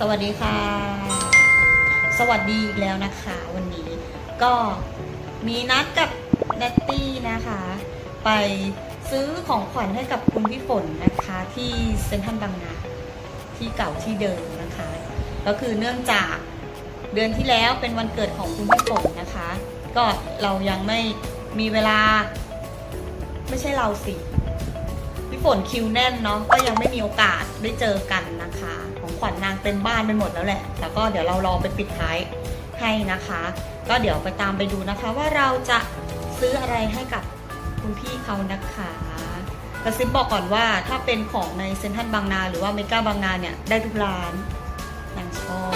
สวัสดีค่ะ สวัสดีอีกแล้วนะคะ วันนี้ก็มีนัดกับแนตตี้นะคะ ไปซื้อของขวัญให้กับคุณพี่ฝนนะคะ ที่เซ็นทรัลบางนาที่เก่าที่เดิมนะคะ ก็คือเนื่องจากเดือนที่แล้วเป็นวันเกิดของคุณพี่ฝนนะคะ ก็เรายังไม่มีเวลา ไม่ใช่เราสิ ฝนคิวแน่นเนาะก็ยังไม่มีโอกาสได้เจอกันนะคะ ของขวัญนางเต็มบ้านไปหมดแล้วแหละ แล้วก็เดี๋ยวเรารอไปปิดท้ายให้นะคะ ก็เดี๋ยวไปตามไปดูนะคะ ว่าเราจะซื้ออะไรให้กับคุณพี่เขานะคะกระซิบบอกก่อนว่าถ้าเป็นของในเซ็นทรัลบางนาหรือว่าเมกาบางนาเนี่ยได้ทุกร้านนางชอบ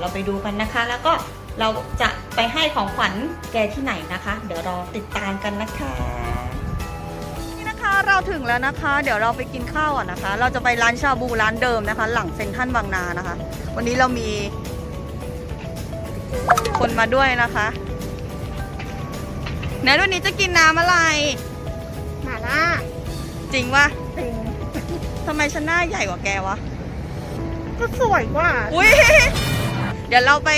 เราไปดูกันนะคะ แล้วก็เราจะไปให้ของขวัญแกที่ไหนนะคะ เดี๋ยวรอติดตามกันนะคะ เราถึงแล้วนะคะ เดี๋ยวเราไปกินข้าวอะนะคะ เราจะไปร้านชาบูร้านเดิมนะคะ หลังเซ็นทรัลบางนานะคะ วันนี้เรามี คนมาด้วยนะคะแนทวันนี้จะกินน้ำอะไร หมาล่าจริงวะจริงทำไมฉันหน้าใหญ่กว่าแกวะ ก็สวยกว่า อุ้ยเดี๋ยวเราไป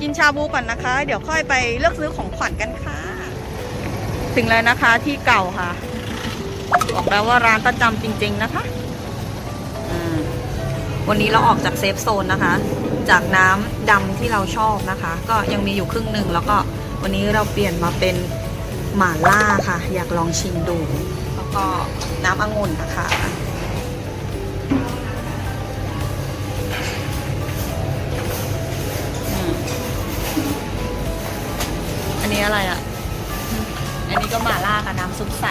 กินชาบูก่อนนะคะ เดี๋ยวค่อยไปเลือกซื้อของขวัญกันค่ะ ถึงแล้วนะคะที่เก่าค่ะ บอกแล้วว่าร้านประจำจริง ๆนะคะ วันนี้เราออกจากเซฟโซนนะคะ จากน้ำดำที่เราชอบนะคะ ก็ยังมีอยู่ครึ่งหนึ่งแล้วก็วันนี้เราเปลี่ยนมาเป็นหม่าล่าค่ะ อยากลองชิมดู แล้วก็น้ำองุ่นนะคะอันนี้อะไรอะ อันนี้ก็หม่าล่ากับน้ำซุปใส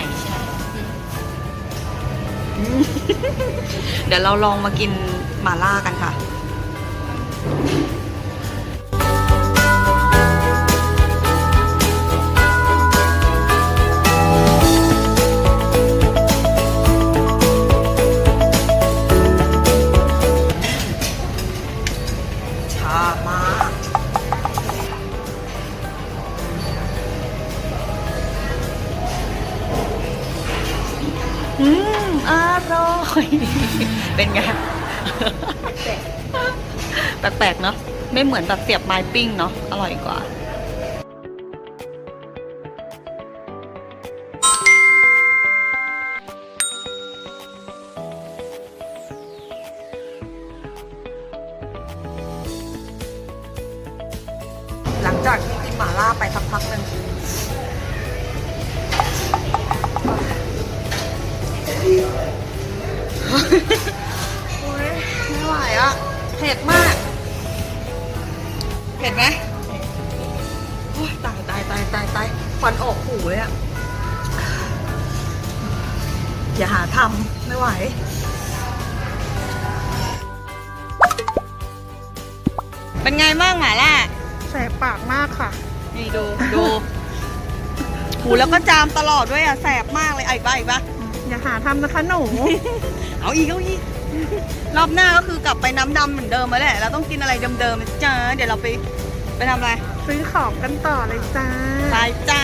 เดี๋ยวเราลองมากินหม่าล่ากันค่ะ อยเป็นไงแปลกๆเนาะไม่เหมือนแบบเสียบไม้ปิ้งเนาะอร่อยกว่าหลังจากที่กินหม่าล่าไปสักพักหนึ่ง วันออกหูเลยอะอย่าหาทำไม่ไหวเป็นไงบ้างหมาล่าแสบปากมากค่ะ นี่ดูดูหูแล้วก็จามตลอดด้วยอะแสบมากเลยไอ้บ้าไอ้บ้าอย่าหาทำนะคะหนู เอาอีกเอาอีกรอบหน้าก็คือกลับไปน้ำดำเหมือนเดิมมาแหละ เราต้องกินอะไรเดิมๆนะจ้าเดี๋ยวเราไปไปทำอะไร ซื้อของกันต่อเลยจ้าไปจ้า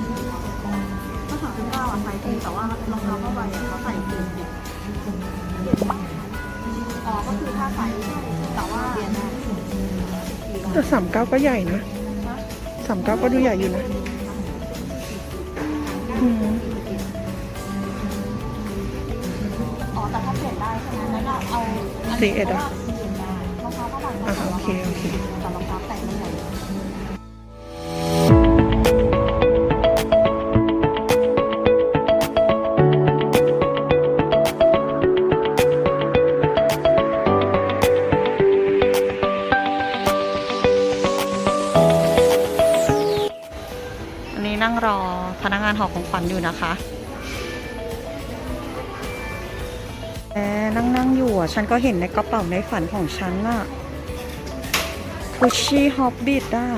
บเอ็ดดีวะถ้าสามสิบเก้าอะใส่จริงแต่ว่ารองเท้าผ้าใบอะเขาใส่จริงจริงอ๋อก็คือถ้าใส่แต่ว่าแต่สามเก้าก็ใหญ่นะสามเก้าก็ดูใหญ่อยู่นะอืมอ๋อแต่ถ้าเปลี่ยนได้ใช่ไหมแล้วก็เอาสี่เอ็ดอะรองเท้าผ้าใบอะโอเคโอเคแต่รองเท้าแตะไม่ใหญ่พนักงานห่อของขวัญอยู่นะคะแอนั่งนั่งอยู่อะ ฉันก็เห็นในกระเป๋าในฝันของฉันน่ะคุชชี่ฮอบบิทอะ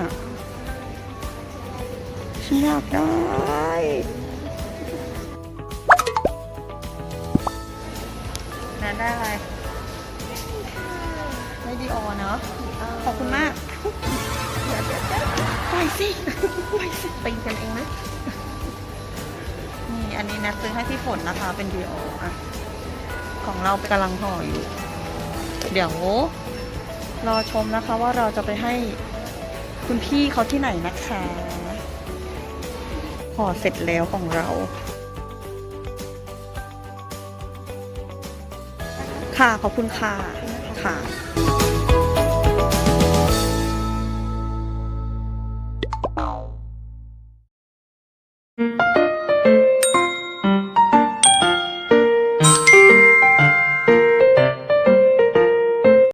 ฉันอยากได้แนนได้อะไร ไม่ดีออเนาะขอบคุณมาก ไปสิไปสิตีกันเองนะ นี่อันนี้นทซื้อให้พี่ฝนนะคะ เป็นดีออะของเรากำลังห่ออยู่ เดี๋ยว รอชมนะคะว่าเราจะไปให้คุณพี่เขาที่ไหนนะคะห่อเสร็จแล้วของเราค่ะ ขอบคุณค่ะ ค่ะ